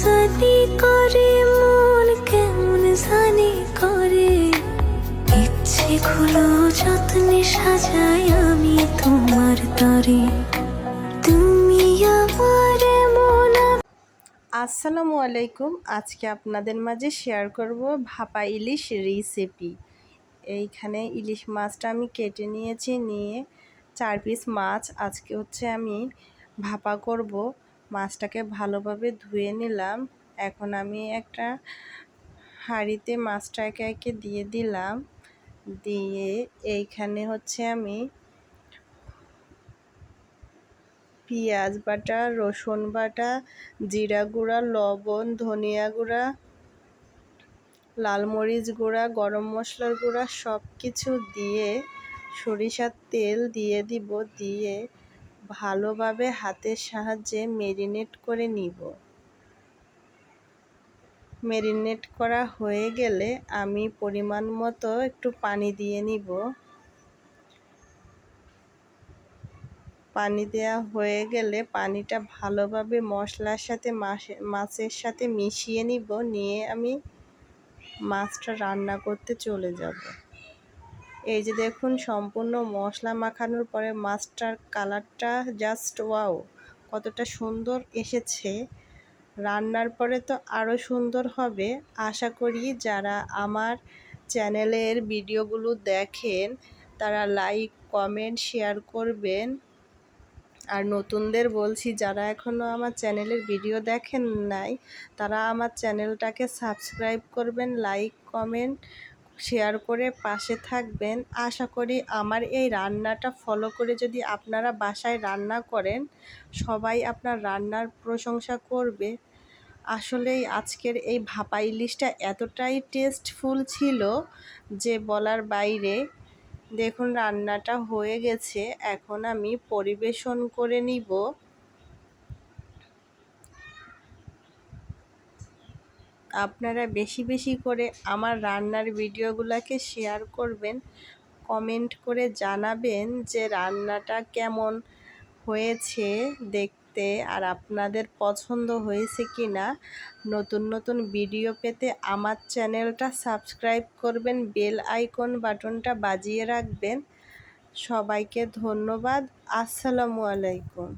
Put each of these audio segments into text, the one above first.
জানি করে মন কেমন জানি করে। ইচ্ছে গুলো যত্নে সাজাই আমি তোমার তরে। তুমি আমার মন আসসালামু আলাইকুম। আজকে আপনাদের মাঝে শেয়ার করব ভাপা ইলিশ রেসিপি এইখানে ইলিশ মাছটা আমি কেটে নিয়েছি, নিয়ে চার পিস মাছ আজকে হচ্ছে আমি ভাপা করব। মাছটাকে ভালোভাবে ধুয়ে নিলাম। এখন আমি একটা হাঁড়িতে মাছটা একে একে দিয়ে দিলাম। দিয়ে এইখানে হচ্ছে আমি পেঁয়াজ বাটা, রসুন বাটা, জিরা গুঁড়া, লবণ, ধনিয়া গুঁড়া, লাল মরিচ গুঁড়া, গরম মশলার গুঁড়া সব কিছু দিয়ে সরিষার তেল দিয়ে দিব। দিয়ে ভালোভাবে হাতের সাহায্যে মেরিনেট করে নিব। মেরিনেট করা হয়ে গেলে আমি পরিমাণ মতো একটু পানি দিয়ে নিব। পানি দেওয়া হয়ে গেলে পানিটা ভালোভাবে মশলার সাথে মাছের সাথে মিশিয়ে নিব। নিয়ে আমি মাছটা রান্না করতে চলে যাব। এই যে দেখুন, সম্পূর্ণ মশলা মাখানোর পরে মাছটার কালারটা জাস্ট ওয়াও কতটা সুন্দর এসেছে। রান্নার পরে তো আরও সুন্দর হবে। আশা করি যারা আমার চ্যানেলের ভিডিওগুলো দেখেন, তারা লাইক কমেন্ট শেয়ার করবেন। আর নতুনদের বলছি, যারা এখনও আমার চ্যানেলের ভিডিও দেখেন নাই, তারা আমার চ্যানেলটাকে সাবস্ক্রাইব করবেন লাইক কমেন্ট শেয়ার করে পাশে থাকবেন। আশা করি আমার এই রান্নাটা ফলো করে যদি আপনারা বাসায় রান্না করেন, সবাই আপনার রান্নার প্রশংসা করবে। আসলেই আজকের এই ভাপা ইলিশটা এতটাই টেস্টফুল ছিল যে বলার বাইরে দেখুন রান্নাটা হয়ে গেছে। এখন আমি পরিবেশন করে নিব। আপনারা বেশি বেশি করে আমার রান্নার ভিডিওগুলোকে শেয়ার করবেন কমেন্ট করে জানাবেন যে রান্নাটা কেমন হয়েছে দেখতে আর আপনাদের পছন্দ হয়েছে কি না নতুন নতুন ভিডিও পেতে আমার চ্যানেলটা সাবস্ক্রাইব করবেন বেল আইকন বাটনটা বাজিয়ে রাখবেন। সবাইকে ধন্যবাদ, আসসালামু আলাইকুম।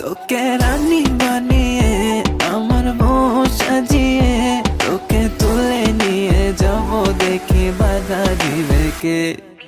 তোকে রানী বানিয়ে আমার porque